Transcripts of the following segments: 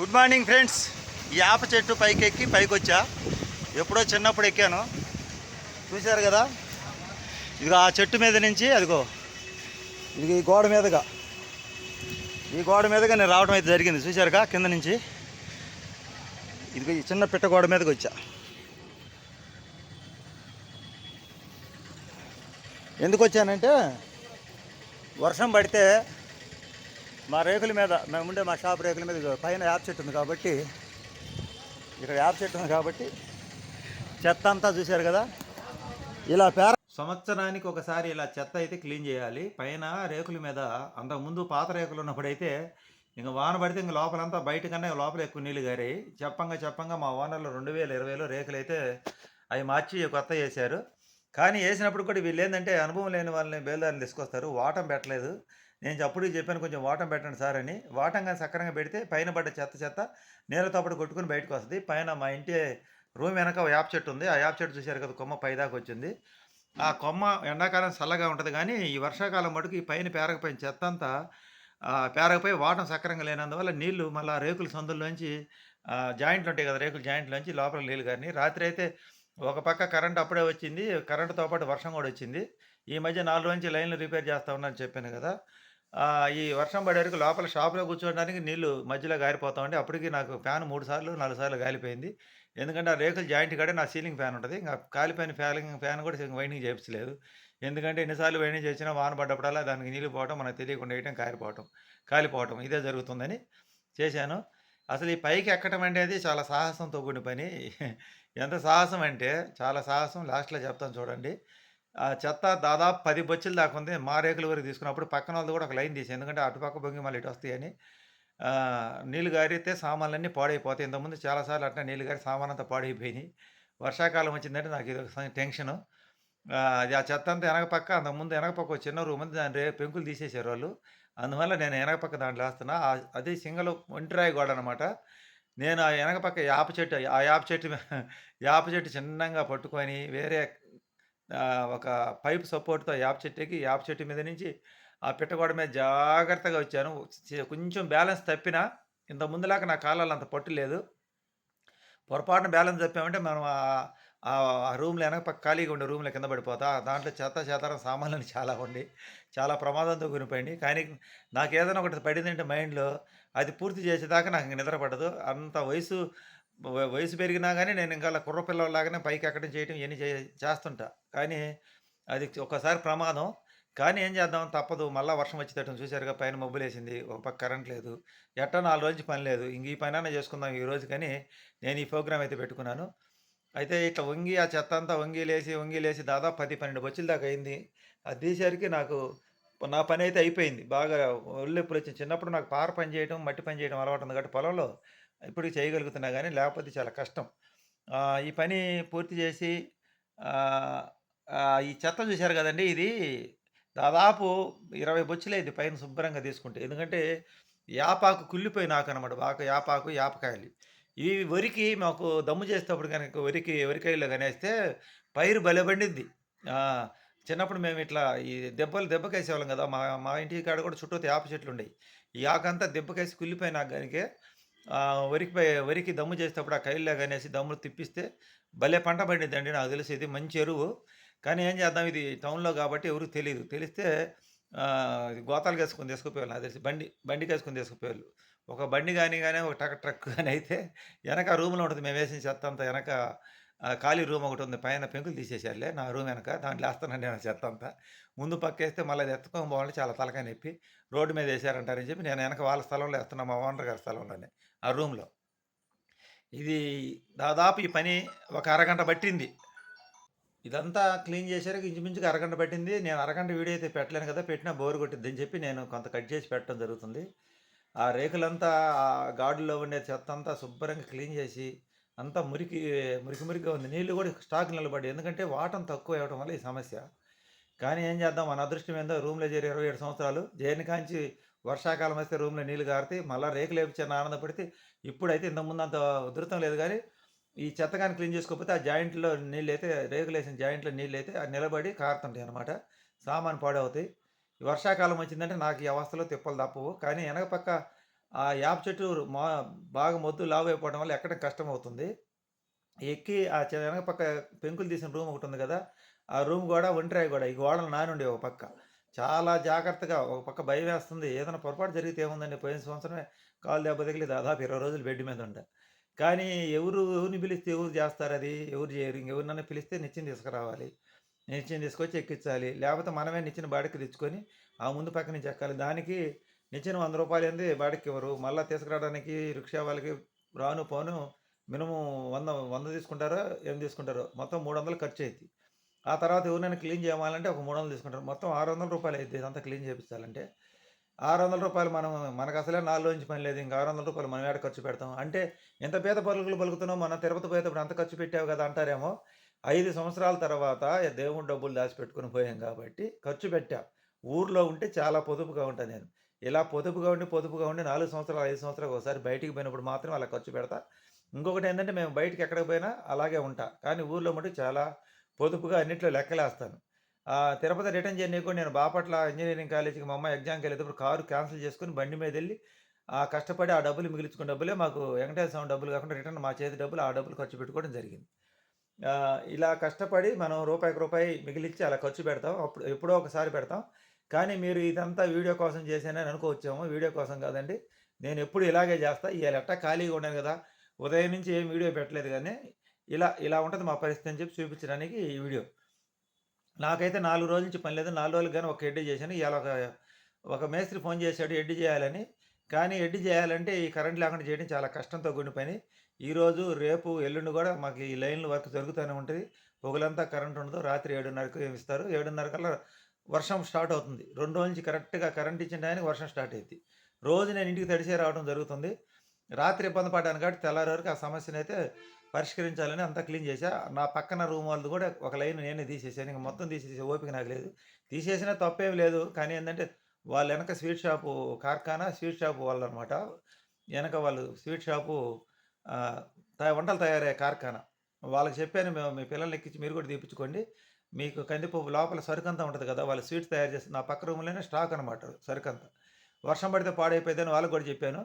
Good morning friends ఈ యాప చెట్టు పైకి ఎక్కి పైకి వచ్చా ఎప్పుడో చిన్నప్పుడు ఎక్కాను. చూశారు కదా? ఇదిగో ఆ చెట్టు మీద నుంచి అదిగో. ఇది ఈ గోడ మీదగా. ఈ గోడ మీదగా నేను రావడం అయితే జరిగింది. చూశారుగా? కింద నుంచి. ఇదిగో ఈ చిన్న పిట్ట గోడ మీదకి వచ్చా. ఎందుకు వచ్చానంటే వర్షం పడితే మా రేకుల మీద మేము ఉండే మా షాప్ రేకుల మీద పైన యాప్ చెట్టు ఉంది కాబట్టి ఇక్కడ యాప్ చెట్టు ఉంది కాబట్టి చెత్త అంతా చూశారు కదా? ఇలా పేర సంవత్సరానికి ఒకసారి ఇలా చెత్త అయితే క్లీన్ చేయాలి. పైన రేకుల మీద అంతకుముందు పాత రేకులు ఉన్నప్పుడైతే ఇంకా వాన పడితే ఇంక లోపలంతా బయట కన్నా లోపల ఎక్కువ నీళ్ళు గారాయి. చెప్పంగా చెప్పంగా మా ఓనర్లు రెండు వేల ఇరవైలో రేకులు అయితే అవి మార్చి కొత్త వేశారు కానీ వేసినప్పుడు కూడా వీళ్ళు ఏంటంటే అనుభవం లేని వాళ్ళని బేల్దారిని తీసుకొస్తారు. వాటం పెట్టలేదు. నేను అప్పుడు చెప్పాను కొంచెం వాటం పెట్టండి సార్ అని. వాటం కానీ సక్రంగా పెడితే పైన పడ్డ చెత్త చెత్త నేలతో పాటు కొట్టుకుని బయటకు వస్తుంది. పైన మా ఇంటి రూమ్ వెనక యాప్ చెట్టు ఉంది. ఆ యాప్ చెట్టు చూశారు కదా కొమ్మ పైదాకా వచ్చింది. ఆ కొమ్మ ఎండాకాలం చల్లగా ఉంటుంది కానీ ఈ వర్షాకాలం మటుకు ఈ పైన పేరకపోయిన చెత్త అంతా పేరకపోయి వాటం సక్రంగా లేనందువల్ల నీళ్ళు మళ్ళీ రేకుల సందుల్లోంచి జాయింట్లు ఉంటాయి కదా రేకుల జాయింట్లోంచి లోపల నీళ్ళు కానీ రాత్రి అయితే ఒక పక్క కరెంట్ అప్పుడే వచ్చింది. కరెంటుతో పాటు వర్షం కూడా వచ్చింది. ఈ మధ్య నాలుగు రోజు నుంచి లైన్లు రిపేర్ చేస్తా ఉన్నాను చెప్పాను కదా. ఈ వర్షం పడే వరకు లోపల షాప్లో కూర్చోడానికి నీళ్ళు మధ్యలో గారిపోతా ఉంటే అప్పటికి నాకు ఫ్యాన్ మూడు సార్లు నాలుగు సార్లు గాలిపోయింది. ఎందుకంటే ఆ రేకులు జాయింట్ కాడే నా సీలింగ్ ఫ్యాన్ ఉంటుంది. ఇంకా కాలిపోయిన ఫ్యాన్ ఫ్యాన్ కూడా ఇంకా వైండింగ్ చేయించలేదు. ఎందుకంటే ఎన్నిసార్లు వైండింగ్ చేసినా వాన పడ్డప్పుడల్లా దానికి నీళ్ళు పోవటం మనకు తెలియకుండా వేయటం కారిపోవటం కాలిపోవటం ఇదే జరుగుతుందని చేశాను. అసలు ఈ పైకి ఎక్కడం అనేది చాలా సాహసంతో కూడిన పని. ఎంత సాహసం అంటే చాలా సాహసం లాస్ట్లో చెప్తాను చూడండి. ఆ చెత్త దాదాపు పది బొచ్చులు దాకా ఉంది. మా రేకుల వరకు తీసుకున్నప్పుడు పక్కన వాళ్ళు కూడా ఒక లైన్ తీసి ఎందుకంటే అటుపక్క బొంగి మళ్ళీ ఇటు వస్తాయని. నీళ్ళు గారితే సామాన్లన్నీ పాడైపోతాయి. ఇంతకుముందు చాలాసార్లు అట్లా నీళ్ళు గారి సామాన్ అంతా పాడైపోయినాయి. వర్షాకాలం వచ్చిందంటే నాకు ఇది ఒక టెన్షను. ఆ, అది ఆ చెత్త అంతా వెనకపక్క అంతకుముందు వెనకపక్క చిన్న రూమ్ ఉంది. దాని రే పెంకులు తీసేసారు వాళ్ళు. అందువల్ల నేను వెనకపక్క దాంట్లో వేస్తున్నా. అది సింగల్ ఒంటిరాయి గోడ అనమాట నేను ఆ వెనకపక్క యాప చెట్టు ఆ యాప చెట్టు యాప చెట్టు చిన్నంగా పట్టుకొని వేరే ఒక పైప్ సపోర్ట్తో యాప చెట్టుకి యాప్ చెట్టు మీద నుంచి ఆ పిట్టగోడ మీద జాగ్రత్తగా వచ్చాను. కొంచెం బ్యాలెన్స్ తప్పినా ఇంత ముందులాగా నా కాలాలు అంత పట్టు లేదు. పొరపాటున బ్యాలెన్స్ తప్పామంటే మనం ఆ- రూమ్లో వెనక పక్క ఖాళీగా ఉండే రూమ్లో కింద పడిపోతా. దాంట్లో చేత చెదారం సామాన్లు చాలా ఉండి చాలా ప్రమాదంతో గురిపోయింది కానీ నాకు ఏదైనా ఒకటి పడిందంటే మైండ్లో అది పూర్తి చేసేదాకా నాకు నిద్ర పడదు అంత వయసు వయసు పెరిగినా కానీ నేను ఇంకా అలా కుర్ర పిల్లలాగానే పైకి ఎక్కడం చేయటం ఇవన్నీ చే చేస్తుంటా. కానీ అది ఒకసారి ప్రమాదం. కానీ ఏం చేద్దాం? తప్పదు. మళ్ళీ వర్షం వచ్చేటట్టు చూసారుగా పైన మబ్బులు వేసింది ఒక పక్క కరెంట్ లేదు. ఎట్టా నాలుగు రోజులు పని లేదు. ఇంక ఈ పైన చేసుకుందాం ఈ రోజు కానీ నేను ఈ ప్రోగ్రామ్ అయితే పెట్టుకున్నాను. అయితే ఇట్లా వంగి ఆ చెత్త అంతా వంగి లేసి వంగి లేసి దాదాపు పది పన్నెండు బొచ్చుల దాకా అయింది. అది తీసేసరికి నాకు నా పని అయితే అయిపోయింది. బాగా ఒళ్ళెప్పులు వచ్చింది. చిన్నప్పుడు నాకు పార పని చేయడం మట్టి పని చేయడం అలవాటు ఉంది. కాబట్టి పొలంలో ఇప్పుడు చేయగలుగుతున్నా కానీ లేకపోతే చాలా కష్టం. ఈ పని పూర్తి చేసి ఈ చెత్త చూశారు కదండి ఇది. దాదాపు ఇరవై బొచ్చులైంది పైన శుభ్రంగా తీసుకుంటే. ఎందుకంటే యాపాకు కుళ్ళిపోయిన ఆకు అనమాట బాగా యాపాకు యాపకాయలు. ఇవి వరికి మాకు దమ్ము చేసేటప్పుడు కనుక వరికి వరికాయలు కనేస్తే పైరు భలే పండిద్ది చిన్నప్పుడు మేము ఇట్లా ఈ దెబ్బలు దెబ్బకేసేవాళ్ళం కదా. మా మా ఇంటి కాడ కూడా చుట్టూ యాప చెట్లు ఉండేవి. ఈ ఆకంతా దెబ్బకేసి కుళ్ళిపోయిన ఆకు కనుక వరికి వరికి దమ్ము చేసేటప్పుడు ఆ కైల్లో కనేసి దమ్ములు తిప్పిస్తే భలే పంట పండిందండి నాకు తెలిసి. ఇది మంచి ఎరువు. కానీ ఏం చేద్దాం? ఇది టౌన్లో కాబట్టి ఎవరు తెలియదు తెలిస్తే గోతాలు వేసుకొని తీసుకుపోయేవాళ్ళు నాకు తెలిసి. బండి బండి కేసుకొని తీసుకుపోయేవాళ్ళు. ఒక బండి కానీ కానీ ఒక ట్రక్ ట్రక్ కానీ అయితే వెనక రూమ్లో ఉంటుంది. మేము వేసిన చెత్త అంతా వెనక ఖాళీ రూమ్ ఒకటి ఉంది. పైన పెంకులు తీసేసారులే నా రూమ్ వెనక. దాంట్లో వేస్తానండి నా చెత్త అంతా. ముందు పక్క వేస్తే మళ్ళీ అది ఎత్తుకొని పోవాలంటే చాలా తలకాయ నొప్పి. రోడ్డు మీద వేసారంటారని చెప్పి నేను వెనక వాళ్ళ స్థలంలో వేస్తున్నా మా ఓనర్ గారి స్థలంలోనే. ఆ రూమ్లో. ఇది దాదాపు ఈ పని ఒక అరగంట పట్టింది. ఇదంతా క్లీన్ చేశాక ఇంచుమించుగా అరగంట పట్టింది. నేను అరగంట వీడియో అయితే పెట్టలేను కదా పెట్టినా బోర్ కొట్టిద్దని చెప్పి నేను కొంత కట్ చేసి పెట్టడం జరుగుతుంది. ఆ రేకులంతా ఆ గాడులో ఉండే చెత్త అంతా శుభ్రంగా క్లీన్ చేసి అంతా మురికి మురికి మురికిగా ఉంది. నీళ్ళు కూడా స్టాక్ నిలబడి ఎందుకంటే వాటం తక్కువ అవ్వడం వల్ల ఈ సమస్య. కానీ ఏం చేద్దాం? మన అదృష్టం ఏందో రూమ్లో చేరి ఇరవై ఏడు సంవత్సరాలు. జైన్ కాంచి వర్షాకాలం వస్తే రూమ్లో నీళ్ళు కారితే మళ్ళీ రేకులు వేపించాను ఆనందపడితే ఇప్పుడైతే ఇంతకుముందు అంత ఉధృతం లేదు కానీ ఈ చెత్త కానీ క్లీన్ చేసుకోకపోతే ఆ జాయింట్లో నీళ్ళు అయితే రేకులు వేసిన జాయింట్లో నీళ్ళు అయితే అది నిలబడి కారుతుంటాయి అనమాట సామాన్ పాడవుతాయి వర్షాకాలం వచ్చిందంటే నాకు ఈ అవస్థలో తిప్పలు తప్పవు కానీ వెనక పక్క ఆ యాప చెట్టు మా బాగా మొద్దు లావు అయిపోవడం వల్ల ఎక్కడ కష్టం అవుతుంది. ఎక్కి ఆ వెనక పక్క పెంకులు తీసిన రూమ్ ఒకటి ఉంది కదా ఆ రూమ్ కూడా ఒంటరాయి కూడా ఈ గోడలు నానుండే ఒక పక్క. చాలా జాగ్రత్తగా ఒక పక్క భయమేస్తుంది. ఏదైనా పొరపాటు జరిగితే ఏముందండి పోయిన సంవత్సరమే కాలు దెబ్బ తగిలి దాదాపు 20 రోజులు బెడ్ మీద ఉండే కానీ ఎవరు ఎవరిని పిలిస్తే ఎవరు చేస్తారు అది ఎవరు చేయరు ఇంకెవరినన్నా పిలిస్తే నిత్యం తీసుకురావాలి. నిత్యం తీసుకొచ్చి ఎక్కించాలి. లేకపోతే మనమే నిచ్చెన బాడికి తెచ్చుకొని ఆ ముందు పక్క నుంచి ఎక్కాలి. దానికి నిచ్చెన రూ. 100 బాడిక్కివ్వరు. మళ్ళా తీసుకురావడానికి రిక్షా వాళ్ళకి రాను పోను మినిమం వంద వంద తీసుకుంటారో, ఏం తీసుకుంటారో మొత్తం 300 ఖర్చయిద్ది. ఆ తర్వాత ఎవరినైనా క్లీన్ చేయాలంటే ఒక 300 తీసుకుంటారు. మొత్తం ఆరు వందల రూపాయలు అయితే ఇదంతా క్లీన్ చేయించాలంటే ఆరు వందల రూపాయలు మనం మనకసలే 4 రోజు నుంచి పని లేదు. ఇంకా ఆరు వందల రూపాయలు మనం ఏడ ఖర్చు పెడతాం? అంటే ఎంత పేద పలుకులు పలుకుతున్నాం మనం తిరుపతి పోయేటప్పుడు అంత ఖర్చు పెట్టావు కదా అంటారేమో. ఐదు సంవత్సరాల తర్వాత దేవుడి డబ్బులు దాచిపెట్టుకుని పోయాం కాబట్టి ఖర్చు పెట్టా. ఊర్లో ఉంటే చాలా పొదుపుగా ఉంటుంది నేను. ఇలా పొదుపుగా ఉండి, పొదుపుగా ఉండి నాలుగు సంవత్సరాలు, ఐదు సంవత్సరాలు ఒకసారి బయటికి పోయినప్పుడు మాత్రం అలా ఖర్చు పెడతా. ఇంకొకటి ఏంటంటే మేము బయటికి ఎక్కడికి పోయినా అలాగే ఉంటా. కానీ ఊర్లో మటుకు చాలా పొదుపుగా అన్నిట్లో లెక్కలేస్తాను. తిరుపతి రిటర్న్ జర్నీ కూడా నేను బాపట్ల ఇంజనీరింగ్ కాలేజీకి మా అమ్మాయి ఎగ్జామ్‌కెళ్ళేటప్పుడు కారు క్యాన్సిల్ చేసుకొని బండి మీద వెళ్ళి ఆ కష్టపడి ఆ డబ్బులు మిగిలించుకున్న డబ్బులే మాకు వెంకటేశ్వర స్వామి డబ్బులు కాకుండా రిటర్న్ మా చేతి డబ్బులు ఆ డబ్బులు ఖర్చు పెట్టుకోవడం జరిగింది. ఇలా కష్టపడి మనం రూపాయికి రూపాయి మిగిలిచ్చి అలా ఖర్చు పెడతాం. అప్పుడు ఎప్పుడో ఒకసారి పెడతాం. కానీ మీరు ఇదంతా వీడియో కోసం చేశానని అనుకోవచ్చాము వీడియో కోసం కాదండి. నేను ఎప్పుడు ఇలాగే చేస్తా ఈ ఎట్టా ఖాళీగా ఉన్నాను కదా ఉదయం నుంచి ఏం వీడియో పెట్టలేదు కానీ ఇలా ఇలా ఉంటుంది మా పరిస్థితి అని చెప్పి చూపించడానికి ఈ వీడియో. నాకైతే నాలుగు రోజుల నుంచి పని లేదు. నాలుగు రోజులు కానీ ఒక ఎడ్డీ చేశాను. ఇలా ఒక ఒక మేస్త్రి ఫోన్ చేశాడు ఎడ్డీ చేయాలని కానీ ఎడ్డీ చేయాలంటే ఈ కరెంట్ లేకుండా చేయడం చాలా కష్టంతో కూడిన పని. ఈరోజు, రేపు, ఎల్లుండి కూడా మాకు ఈ లైన్లు వర్క్ జరుగుతూనే ఉంటుంది పొగలంతా కరెంట్ ఉండదు. రాత్రి ఏడున్నరకు ఇస్తారు. 7:30 కల్లా వర్షం స్టార్ట్ అవుతుంది. రెండు రోజుల నుంచి కరెక్ట్‌గా కరెంట్ ఇచ్చిన టైంకి వర్షం స్టార్ట్ అవుతుంది రోజు నేను ఇంటికి తడిసే రావడం జరుగుతుంది. రాత్రి ఇబ్బంది పడ్డాను కాబట్టి తెల్లారి వరకు ఆ సమస్యనైతే పరిష్కరించాలని అంతా క్లీన్ చేశా. నా పక్కన రూమ్ వాళ్ళది కూడా ఒక లైన్ నేనే తీసేసాను. ఇంకా మొత్తం తీసేసే ఓపిక నాకు లేదు. తీసేసినా తప్పేం లేదు. కానీ ఏంటంటే వాళ్ళ వెనక స్వీట్ షాపు కార్ఖానా స్వీట్ షాపు వాళ్ళనమాట. వెనక వాళ్ళు స్వీట్ షాపు వంటలు తయారయ్యే కార్ఖానా. వాళ్ళకి చెప్పాను మేము మీ పిల్లల్ని ఎక్కించి మీరు కూడా తీపించుకోండి మీకు కందిపప్పు లోపల సరుకంతా ఉంటుంది కదా వాళ్ళు స్వీట్స్ తయారు చేసి నా పక్క రూమ్‌లోనే స్టాక్ అనమాట సరుకంతా. వర్షం పడితే పాడైపోయిందని వాళ్ళకి కూడా చెప్పాను.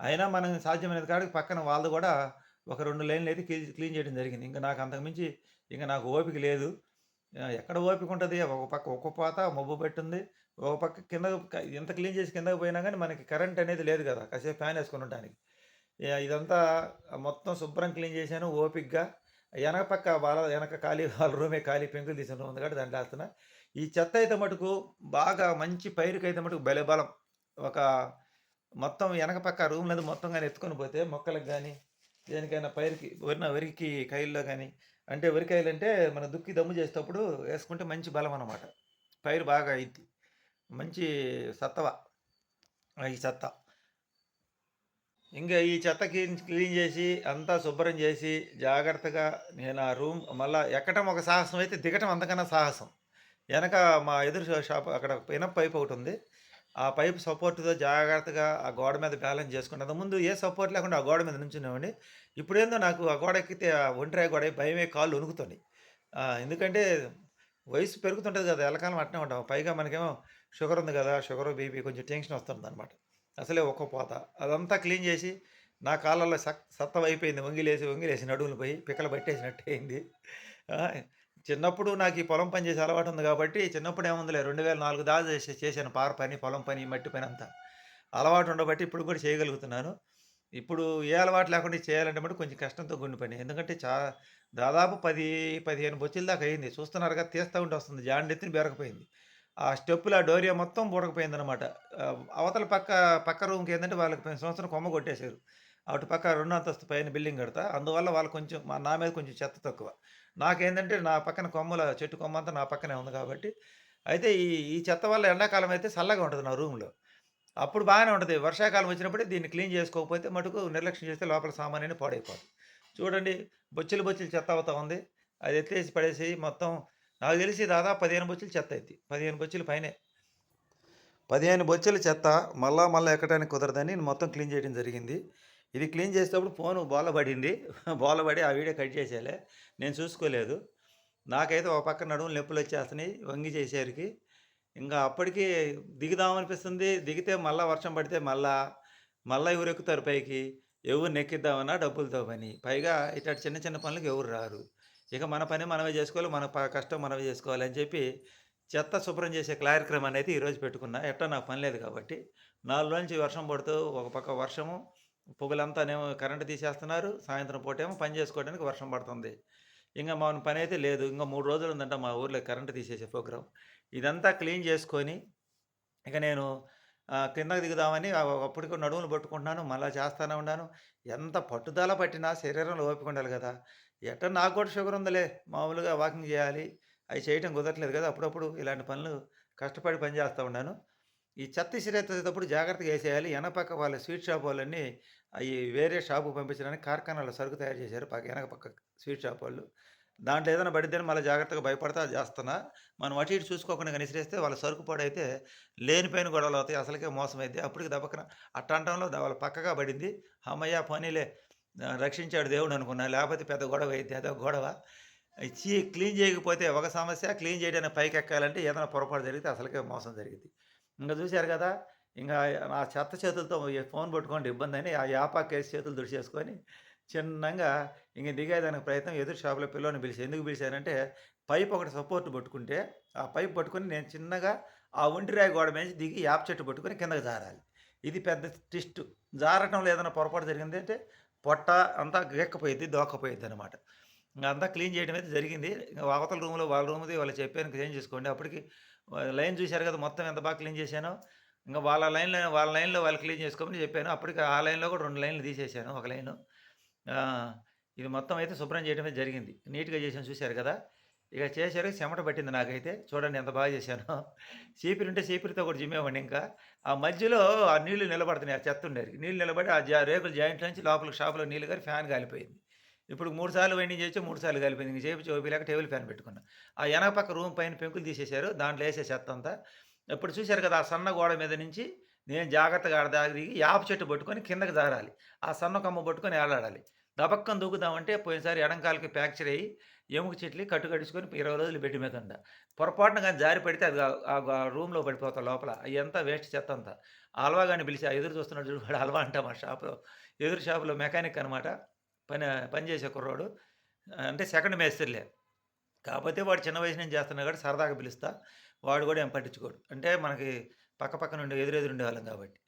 అయినా మనం సాధ్యమైనది కాడికి పక్కన వాళ్ళు కూడా ఒక రెండు లైన్లు అయితే క్లీన్ చేయడం జరిగింది. ఇంక నాకు అంతకుమించి మించి ఇంక నాకు ఓపిక లేదు. ఎక్కడ ఓపిక ఉంటుంది ఒక పక్క ఒక్క పాత మబ్బు పెట్టుంది ఒక పక్క కింద ఎంత క్లీన్ చేసి కిందకి పోయినా కానీ మనకి కరెంట్ అనేది లేదు కదా కాసేపు ఫ్యాన్ వేసుకుని ఉండటానికి. ఇదంతా మొత్తం శుభ్రం క్లీన్ చేశాను ఓపిక్గా వెనక పక్క వాళ్ళ వెనక ఖాళీ వాళ్ళ రూమే ఖాళీ పెంకులు తీసిన రూమ్ ఉంది కాబట్టి దాంట్లో ఏస్తున్నా. ఈ చెత్త అయితే మటుకు బాగా మంచి పైరుకి అయితే మటుకు బలబలం ఒక మొత్తం వెనక పక్క రూమ్‌లోది మొత్తం కానీ ఎత్తుకొని పోతే మొక్కలకు కానీ దేనికైనా పైరుకి వరిన వరికి కైల్లో కానీ అంటే వరికాయలు అంటే మన దుక్కి దమ్ము చేసేటప్పుడు వేసుకుంటే మంచి బలం అనమాట. పైరు బాగా అయింది మంచి సత్తవ. ఈ చెత్త. ఇంకా ఈ చెత్త క్లీన్ క్లీన్ చేసి అంతా శుభ్రం చేసి జాగ్రత్తగా నేను ఆ రూమ్ మళ్ళా ఎక్కటం ఒక సాహసం అయితే దిగటం అంతకన్నా సాహసం. వెనక మా ఎదురు షాప్ అక్కడ ఇనప పైప్ ఒకటి ఉంది ఆ పైప్ సపోర్ట్‌తో జాగ్రత్తగా ఆ గోడ మీద బ్యాలెన్స్ చేసుకుంటా. అంతకుముందు ఏ సపోర్ట్ లేకుండా ఆ గోడ మీద నుంచున్నామండి ఇప్పుడేందో నాకు ఆ గోడ ఎక్కితే ఆ ఒంటరి గోడ భయమే కాళ్ళు వణుకుతున్నాయి. ఎందుకంటే వయసు పెరుగుతుంటుంది కదా ఎల్లకాలం అట్నే ఉంటాం. పైగా మనకేమో షుగర్ ఉంది కదా షుగర్ బీపీ కొంచెం టెన్షన్ వస్తుందనమాట. అసలే ఉక్కపోత. అదంతా క్లీన్ చేసి నా కాళ్ళల్లో సత్తం అయిపోయింది వంగిలేసి, వంగిలేసి నడువులు పోయి పిక్కలు పట్టేసినట్టు అయింది. చిన్నప్పుడు నాకు ఈ పొలం పని చేసే అలవాటు ఉంది కాబట్టి చిన్నప్పుడు ఏముందిలే 2004 దాకా చేసే చేశాను పార పని, పొలం పని, మట్టి పని అంతా. అలవాటు ఉండబట్టి ఇప్పుడు కూడా చేయగలుగుతున్నాను. ఇప్పుడు ఏ అలవాటు లేకుండా చేయాలంటే మటుకు కొంచెం కష్టంతో గుండి పని. ఎందుకంటే చా దాదాపు పది పదిహేను బొచ్చుల దాకా అయింది. చూస్తున్నారుగా తీస్తా ఉంటే వస్తుంది. జాండెత్తిని బెరకపోయింది. ఆ స్టెప్పులు ఆ డోరియా మొత్తం బూడకపోయింది అనమాట అవతల పక్క పక్క రూమ్‌కి ఏంటంటే వాళ్ళకి సంవత్సరం కొమ్మ కొట్టేశారు. అటు పక్క రెండు అంతస్తు పైన బిల్డింగ్ కడతా. అందువల్ల వాళ్ళు కొంచెం మా నా మీద కొంచెం చెత్త తక్కువ. నాకేంటంటే నా పక్కన కొమ్మల చెట్టు కొమ్మ అంతా నా పక్కనే ఉంది కాబట్టి అయితే ఈ ఈ చెత్త వల్ల ఎండాకాలం అయితే చల్లగా ఉంటుంది నా రూమ్‌లో. అప్పుడు బాగానే ఉంటుంది వర్షాకాలం వచ్చినప్పుడే దీన్ని క్లీన్ చేసుకోకపోతే మటుకు నిర్లక్ష్యం చేస్తే లోపల సామానన్నీ పాడైపోతుంది చూడండి బొచ్చులు బొచ్చులు చెత్త అవుతా ఉంది. అది ఎత్తేసి పడేసి మొత్తం నాకు తెలిసి దాదాపు పదిహేను బొచ్చులు చెత్త అయింది పదిహేను బొచ్చులు పైనే. పదిహేను బొచ్చుల చెత్త మళ్ళా మళ్ళీ ఎక్కడానికి కుదరదని మొత్తం క్లీన్ చేయడం జరిగింది. ఇది క్లీన్ చేసేటప్పుడు ఫోన్ బోలబడింది బోలబడి ఆ వీడియో కట్ చేసేయాలే. నేను చూసుకోలేదు. నాకైతే ఒక పక్క నడుము నొప్పులు వచ్చేస్తున్నాయి వంగి చేసేసరికి. ఇంకా అప్పటికి దిగుదామనిపిస్తుంది. దిగితే మళ్ళా వర్షం పడితే మళ్ళా మళ్ళీ ఎవరు ఎక్కుతారు పైకి ఎవరు నెక్కిద్దామన్నా డబ్బులతో పని పైగా ఇట్లా చిన్న చిన్న పనులకు ఎవరు రారు ఇక మన పని మనమే చేసుకోవాలి మన ప- కష్టం మనమే చేసుకోవాలి అని చెప్పి చెత్త శుభ్రం చేసే కార్యక్రమం అనేది ఈరోజు పెట్టుకున్నా ఎట్టా నాకు పని లేదు కాబట్టి నాలుగు నుంచి వర్షం పడుతూ ఒక పక్క వర్షము పొగలంతానేమో కరెంటు తీసేస్తున్నారు. సాయంత్రం పూటేమో పని చేసుకోవడానికి వర్షం పడుతుంది. ఇంకా మా పని అయితే లేదు. ఇంకా మూడు రోజులు ఉందంట మా ఊర్లో కరెంటు తీసేసే ప్రోగ్రాం. ఇదంతా క్లీన్ చేసుకొని ఇక నేను కిందకు కిందకి దిగుదామని అప్పటికి నడుములు పట్టుకుంటున్నాను. మళ్ళీ చేస్తానే ఉన్నాను. ఎంత పట్టుదల పట్టినా శరీరంలో ఓపిక ఉండాలి కదా. ఎట్ట నాకు కూడా షుగర్ ఉందిలే. మామూలుగా వాకింగ్ చేయాలి. అవి చేయటం కుదరట్లేదు కదా. అప్పుడప్పుడు ఇలాంటి పనులు కష్టపడి పని చేస్తూ ఉన్నాను. ఈ చెత్త ఇసిరేటప్పుడు జాగ్రత్తగా వేసేయాలి వెనపక్క వాళ్ళ స్వీట్ షాప్ వాళ్ళని అవి వేరే షాపు పంపించడానికి కార్ఖానాలో సరుకు తయారు చేశారు పక్క వెనక పక్క స్వీట్ షాప్ వాళ్ళు. దాంట్లో ఏదైనా పడిద్దని మళ్ళీ జాగ్రత్తగా భయపడతా చేస్తున్నా మనం అటు ఇటు చూసుకోకుండా కనిసిరేస్తే వాళ్ళ సరుకు పడైతే లేనిపోయిన గొడవలు అవుతాయి. అసలుకే మోసం అయితే అప్పటికి దెబ్బకన అట్టంటంలో వాళ్ళ పక్కగా పడింది. అమ్మయ్య పోనీలే రక్షించాడు దేవుడు అనుకున్నా. లేకపోతే పెద్ద గొడవ అయితే అదో గొడవ. ఇచ్చి క్లీన్ చేయకపోతే ఒక సమస్య క్లీన్ చేయడానికి పైకి ఎక్కాలంటే ఏదైనా పొరపాటు జరిగితే అసలుకే మోసం జరిగింది ఇంకా చూశారు కదా ఇంకా ఆ చెత్త చేతులతో ఫోన్ పట్టుకోండి ఇబ్బంది అని ఆ యాపా కేసు చేతులు దుడిచేసుకొని చిన్నగా ఇంక దిగేదానికి ప్రయత్నం ఎదురు షాపులో పిల్లని పిలిచి ఎందుకు పిలిచానంటే పైప్ ఒకటి సపోర్ట్ పట్టుకుంటే ఆ పైప్ పట్టుకొని నేను చిన్నగా ఆ ఒంటిరాయి గోడ మీద దిగి యాప్ చెట్టు పట్టుకొని కిందకి జారాలి. ఇది పెద్ద ట్విస్ట్. జారటంలో ఏదైనా పొరపాటు జరిగింది అంటే పొట్ట అంతా గెక్కపోయింది దోకపోయింది అనమాట ఇంకా అంతా క్లీన్ చేయడం అయితే జరిగింది. ఇంకా అవతల రూమ్లో వాళ్ళ రూమ్ది వాళ్ళు చెప్పాను క్లీన్ చేసుకోండి. అప్పటికి లైన్ చూశారు కదా మొత్తం ఎంత బాగా క్లీన్ చేశానో. ఇంకా వాళ్ళ లైన్లో వాళ్ళ లైన్లో వాళ్ళు క్లీన్ చేసుకోమని చెప్పాను. అప్పటికి ఆ లైన్లో కూడా రెండు లైన్లు తీసేశాను ఒక లైను. ఇది మొత్తం అయితే శుభ్రం చేయడమే జరిగింది. నీట్గా చేసాను చూశారు కదా. ఇక చేశారు చెమట పట్టింది నాకైతే. చూడండి ఎంత బాగా చేశాను. చీపిరి ఉంటే చీపిరితో కూడా జిమ్మేవాడిని ఇంకా. ఆ మధ్యలో ఆ నీళ్ళు నిలబడుతున్నాయి ఆ చెత్త ఉండేది. నీళ్ళు నిలబడి ఆ జా రేకుల జాయింట్ నుంచి లోపల షాపులో నీళ్ళు గారి ఫ్యాన్ కాలిపోయింది ఇప్పుడు మూడు సార్లు వైండింగ్ చేసి మూడు సార్లు కలిపింది. ఇంక చేపి చూపిలేక టేబుల్ ఫ్యాన్ పెట్టుకున్నా. ఆ వెనక పక్క రూమ్ పైన పెంకులు తీసేశారు. దాంట్లో వేసే చెత్త అంతా. ఇప్పుడు చూశారు కదా ఆ సన్న గోడ మీద నుంచి నేను జాగ్రత్తగా ఆడ దిగి యాప చెట్టు పట్టుకొని కిందకి జారాలి. ఆ సన్న కమ్మ పట్టుకొని ఏలాడాలి. దబక్కం దూకుదామంటే పోయినసారి ఎడంకాలకి ఫ్రాక్చర్ అయ్యి ఎముక చెట్లు కట్టు కట్టుకొని ఇరవై రోజులు బెడ్ మీద ఉండ. పొరపాటున కానీ జారి పడితే అది ఆ- రూమ్లో పడిపోతా లోపల. అయ్యంతా వేస్ట్ చెత్త అంతా. ఆ హల్వా కానీ పిలిచి ఆ ఎదురు చూస్తున్నాడు చూడు వాడు అంట మా షాప్లో ఎదురు షాపులో మెకానిక్ అనమాట పని పని చేసే అంటే సెకండ్ మేస్త్రిలే. కాకపోతే వాడు చిన్న వయసు నుంచి చేస్తున్నా కాబట్టి సరదాగా పిలుస్తా. వాడు కూడా ఏం పట్టించుకోడు. అంటే మనకి పక్క పక్క నుండి ఎదురెదురు ఉండేవాళ్ళం కాబట్టి.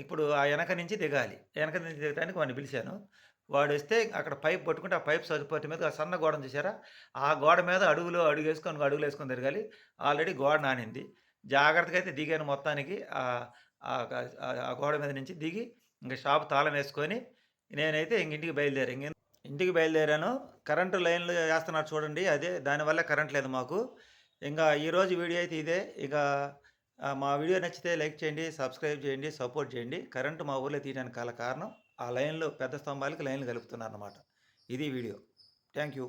ఇప్పుడు ఆ వెనక నుంచి దిగాలి. వెనక నుంచి దిగడానికి వాడిని పిలిచాను. వాడు వస్తే అక్కడ పైప్ పట్టుకుంటే ఆ పైప్ సదుపాటు మీద ఆ సన్న గోడను చూసారా ఆ గోడ మీద అడుగులో అడుగు వేసుకొని అడుగులు వేసుకొని తిరగాలి. ఆల్రెడీ గోడ నానింది. జాగ్రత్తగా అయితే దిగాను మొత్తానికి. ఆ- ఆ గోడ మీద నుంచి దిగి ఇంకా షాప్ తాళం వేసుకొని నేనైతే ఇంక ఇంటికి బయలుదేరా. ఇంక ఇంటికి బయలుదేరాను. కరెంటు లైన్లు వేస్తున్నారు చూడండి. అదే దానివల్ల కరెంట్ లేదు మాకు. ఇంకా ఈరోజు వీడియో అయితే ఇదే. ఇక మా వీడియో నచ్చితే లైక్ చేయండి సబ్స్క్రైబ్ చేయండి సపోర్ట్ చేయండి. కరెంటు మా ఊర్లో తీయడానికి గల కారణం ఆ లైన్లు పెద్ద స్తంభాలకి లైన్లు కలుపుతున్నారు అన్నమాట ఇది వీడియో. Thank you.